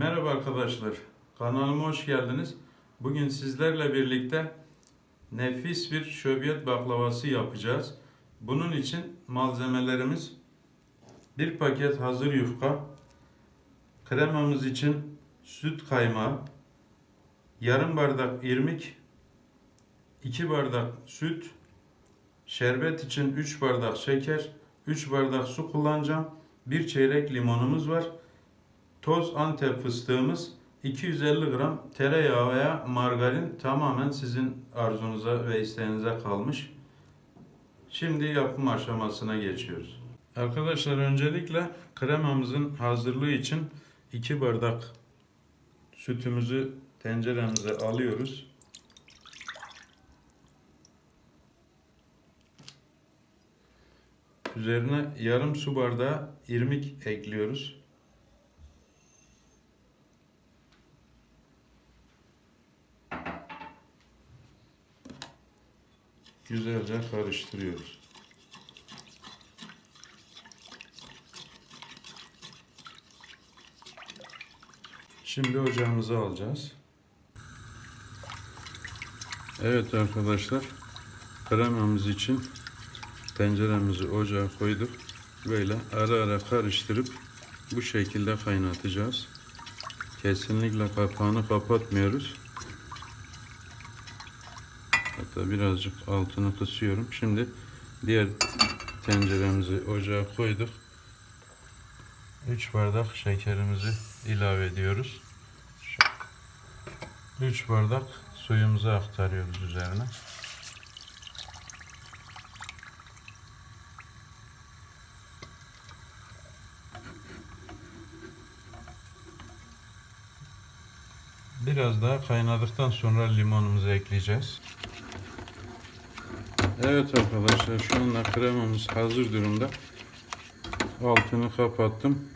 Merhaba arkadaşlar. Kanalıma hoş geldiniz. Bugün sizlerle birlikte nefis bir şöbiyet baklavası yapacağız. Bunun için malzemelerimiz bir paket hazır yufka, kremamız için süt kaymağı, yarım bardak irmik, 2 bardak süt, şerbet için 3 bardak şeker, 3 bardak su kullanacağım. Bir çeyrek limonumuz var. Toz Antep fıstığımız 250 gram tereyağı veya margarin tamamen sizin arzunuza ve isteğinize kalmış. Şimdi yapım aşamasına geçiyoruz. Arkadaşlar öncelikle kremamızın hazırlığı için 2 bardak sütümüzü tenceremize alıyoruz. Üzerine yarım su bardağı irmik ekliyoruz. Güzelce karıştırıyoruz. Şimdi ocağımıza alacağız. Evet arkadaşlar, kremamız için tenceremizi ocağa koyduk. Böyle ara ara karıştırıp bu şekilde kaynatacağız. Kesinlikle kapağını kapatmıyoruz. Hatta birazcık altını kısıyorum. Şimdi diğer tenceremizi ocağa koyduk. 3 bardak şekerimizi ilave ediyoruz. 3 bardak suyumuzu aktarıyoruz üzerine. Biraz daha kaynadıktan sonra limonumuzu ekleyeceğiz. Evet arkadaşlar şu anda kremamız hazır durumda. Altını kapattım.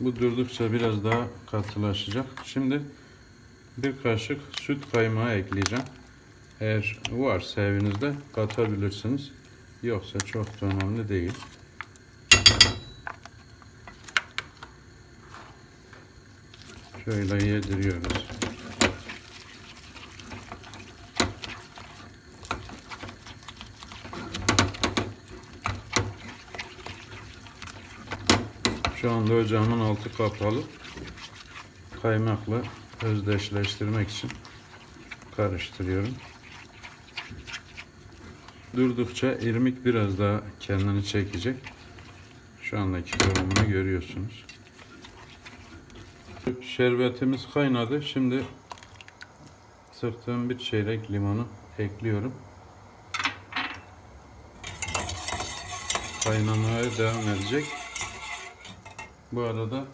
Bu durdukça biraz daha katılaşacak. Şimdi bir kaşık süt kaymağı ekleyeceğim. Eğer varsa evinizde katabilirsiniz. Yoksa çok da önemli değil. Şöyle yediriyoruz. Şu anda ocağımın altı kapalı. Kaymakla özdeşleştirmek için karıştırıyorum. Durdukça irmik biraz daha kendini çekecek. Şu andaki kıvamını görüyorsunuz. Şerbetimiz kaynadı. Şimdi sıktığım bir çeyrek limonu ekliyorum. Kaynamaya devam edecek. Bu arada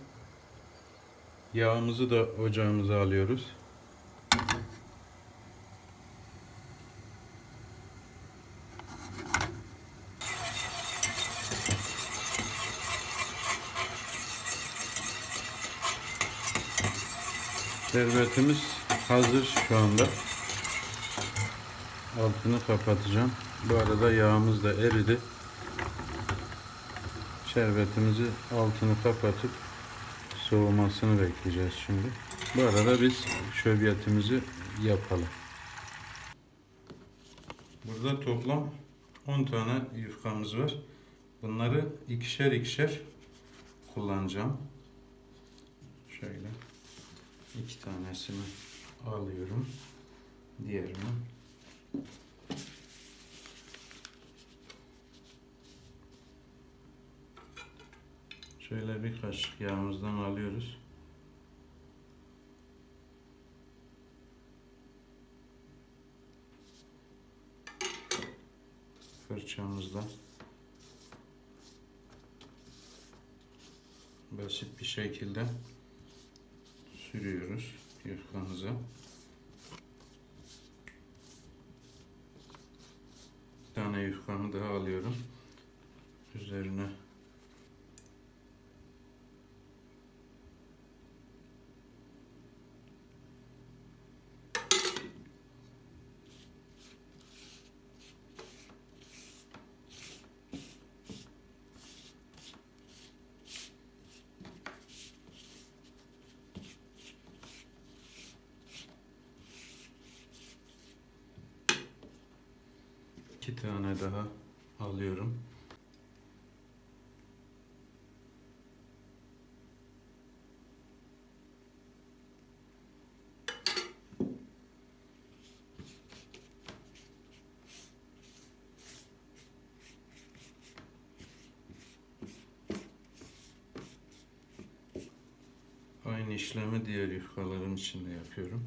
yağımızı da ocağımıza alıyoruz. Şerbetimiz hazır şu anda. Altını kapatacağım. Bu arada yağımız da eridi. Şerbetimizi altını kapatıp soğumasını bekleyeceğiz şimdi. Bu arada biz şöbiyetimizi yapalım. Burada toplam 10 tane yufkamız var. Bunları ikişer ikişer kullanacağım. Şöyle iki tanesini alıyorum. Diğerini Şöyle bir kaşık yağımızdan alıyoruz. Fırçamızla basit bir şekilde sürüyoruz yufkamıza. Bir tane yufkamı daha alıyorum. Üzerine İki tane daha alıyorum. Aynı işlemi diğer yufkalarım için de yapıyorum.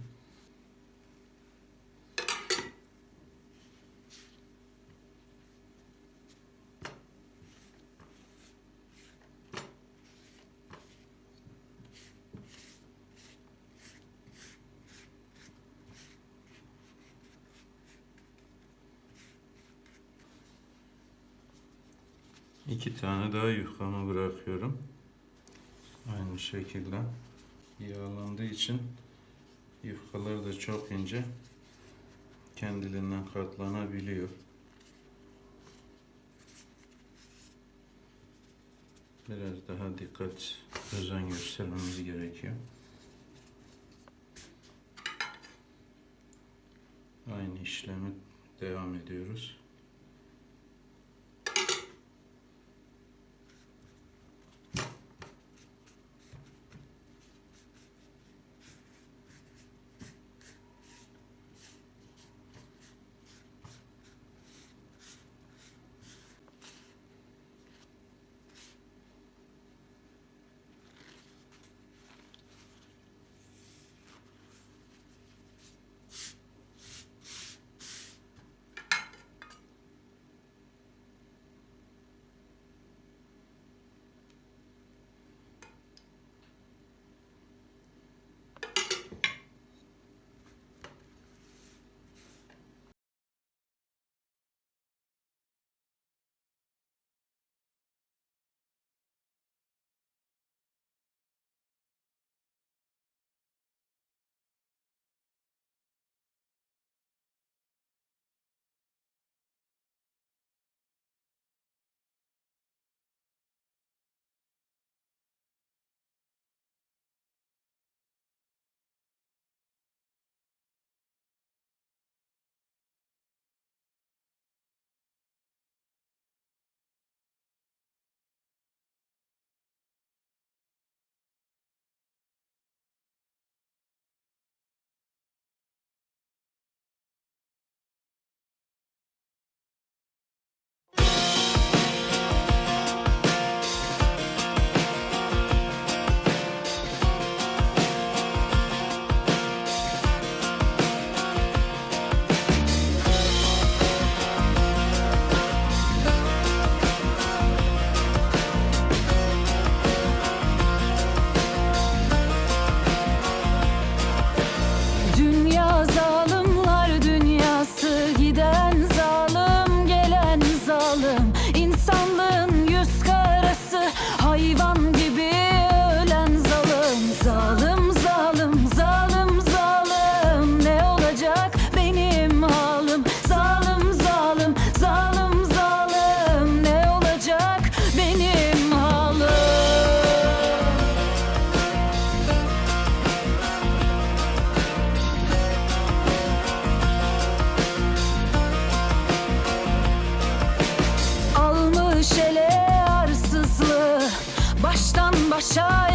İki tane daha yufkamı bırakıyorum. Aynı şekilde yağlandığı için yufkalar da çok ince kendiliğinden katlanabiliyor. Biraz daha dikkat, özen göstermemiz gerekiyor. Aynı işlemi devam ediyoruz. show